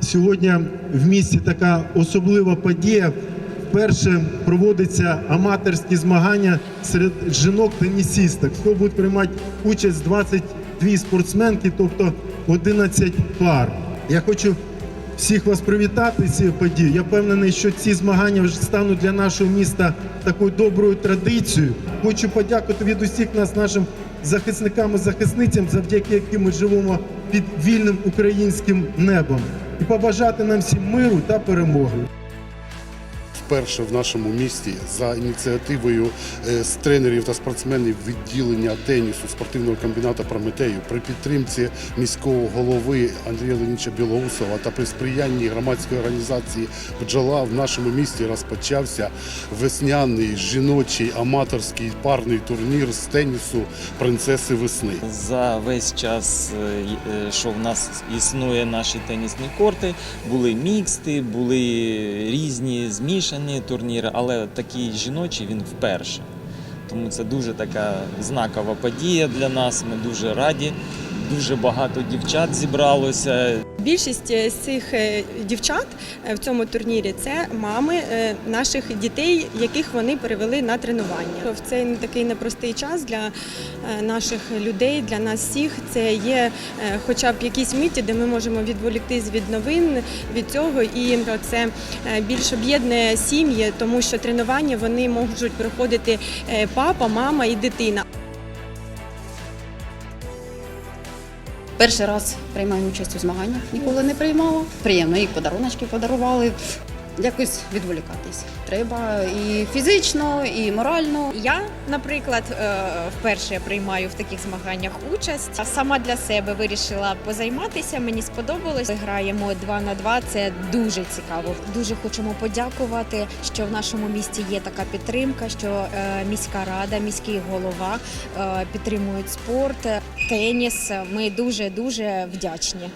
Сьогодні в місті така особлива подія. Вперше проводиться аматорські змагання серед жінок-тенісісток. Хто буде приймати участь 22 спортсменки, тобто 11 пар. Я хочу всіх вас привітати з цією подією. Я впевнений, що ці змагання вже стануть для нашого міста такою доброю традицією. Хочу подякувати від усіх нас, нашим захисникам і захисницям, завдяки яким ми живемо під вільним українським небом, і побажати нам всім миру та перемоги. Вперше в нашому місті за ініціативою е, з тренерів та спортсменів відділення тенісу спортивного комбінату Прометею при підтримці міського голови Андрія Леонідовича Білоусова та при сприянні громадської організації Бджола в нашому місті розпочався весняний жіночий аматорський парний турнір з тенісу принцеси весни. За весь час, е, е, що в нас існує наші тенісні корти, були міксти, були різні змішані турніри, але такий жіночий він вперше. Тому це дуже така знакова подія для нас. Ми дуже раді. Дуже багато дівчат зібралося. Більшість е, цих е, дівчат е, в цьому турнірі це мами наших дітей, яких вони перевели на тренування. В цей такий непростий час для наших людей, для нас всіх. Це є хоча б якісь миті, де ми можемо відволіктись від новин від цього, і це більш об'єднує сім'ї, тому що тренування вони можуть проходити папа, мама і дитина. Перший раз приймаю участь у змаганнях, ніколи не приймала. Приємно, їх подаруночки подарували. Якось відволікатись. Треба і фізично, і морально. Я, наприклад, е, вперше приймаю в таких змаганнях участь. Сама для себе вирішила позайматися. Мені сподобалось. Граємо два на два. Це дуже цікаво. Дуже хочемо подякувати, що в нашому місті є така підтримка, що е, міська рада, міський голова е, підтримують спорт, теніс. Ми дуже дуже вдячні.